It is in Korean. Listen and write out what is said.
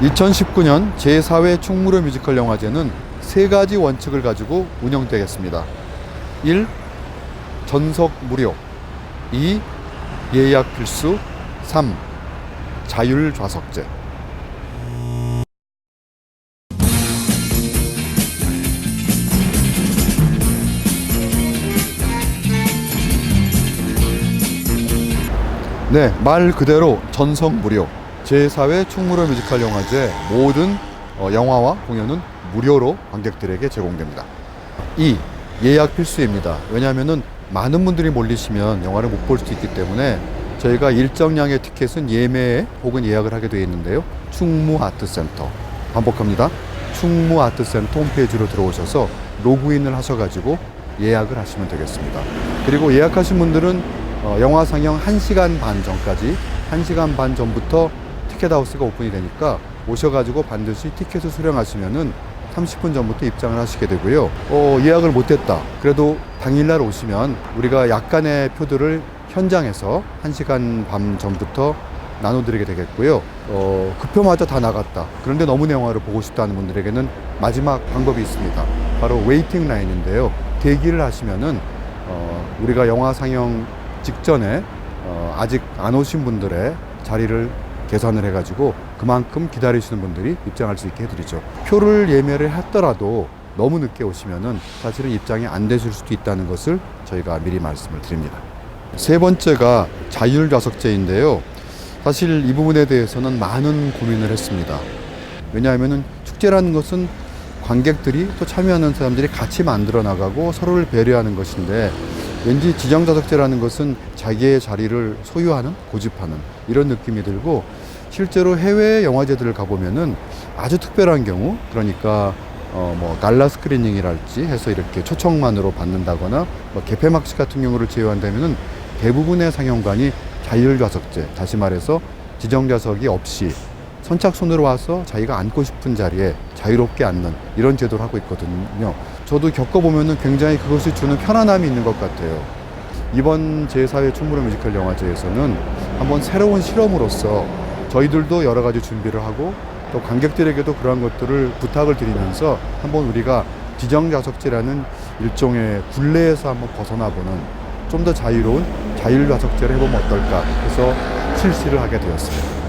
2019년 제4회 충무로 뮤지컬 영화제는 세 가지 원칙을 가지고 운영되겠습니다. 1. 전석 무료 2. 예약 필수 3. 자율 좌석제 네, 말 그대로 전석 무료. 제4회 충무로 뮤지컬 영화제 모든 어, 영화와 공연은 무료로 관객들에게 제공됩니다. 2. 예약 필수입니다. 왜냐하면 많은 분들이 몰리시면 영화를 못 볼 수 있기 때문에 저희가 일정량의 티켓은 예매 혹은 예약을 하게 되어 있는데요. 충무 아트센터. 반복합니다. 충무 아트센터 홈페이지로 들어오셔서 로그인을 하셔가지고 예약을 하시면 되겠습니다. 그리고 예약하신 분들은 어, 영화 상영 1시간 반 전까지 1시간 반 전부터 티켓 하우스가 오픈이 되니까 오셔가지고 반드시 티켓을 수령하시면은 30분 전부터 입장을 하시게 되고요. 어, 예약을 못했다. 그래도 당일날 오시면 우리가 약간의 표들을 현장에서 1시간 반 전부터 나눠드리게 되겠고요. 어, 그 표마저 다 나갔다. 그런데 너무 영화를 보고 싶다는 분들에게는 마지막 방법이 있습니다. 바로 웨이팅 라인인데요. 대기를 하시면은 어, 우리가 영화 상영 직전에 어, 아직 안 오신 분들의 자리를 계산을 해가지고 그만큼 기다리시는 분들이 입장할 수 있게 해드리죠. 표를 예매를 했더라도 너무 늦게 오시면은 사실은 입장이 안 되실 수도 있다는 것을 저희가 미리 말씀을 드립니다. 세 번째가 자율 좌석제인데요. 사실 이 부분에 대해서는 많은 고민을 했습니다. 왜냐하면은 축제라는 것은 관객들이 또 참여하는 사람들이 같이 만들어 나가고 서로를 배려하는 것인데 왠지 지정 좌석제라는 것은 자기의 자리를 소유하는 고집하는 이런 느낌이 들고 실제로 해외 영화제들을 가보면은 아주 특별한 경우 그러니까 어 뭐 갈라 스크리닝이랄지 해서 이렇게 초청만으로 받는다거나 뭐 개폐막식 같은 경우를 제외한다면은 대부분의 상영관이 자율 좌석제 다시 말해서 지정 좌석이 없이 선착순으로 와서 자기가 앉고 싶은 자리에 자유롭게 앉는 이런 제도를 하고 있거든요. 저도 겪어보면은 굉장히 그것이 주는 편안함이 있는 것 같아요. 이번 제4회 충무로 뮤지컬 영화제에서는 한번 새로운 실험으로서 저희들도 여러 가지 준비를 하고 또 관객들에게도 그러한 것들을 부탁을 드리면서 한번 우리가 지정 좌석제라는 일종의 굴레에서 한번 벗어나보는 좀 더 자유로운 자율 좌석제를 해보면 어떨까 해서 실시를 하게 되었습니다.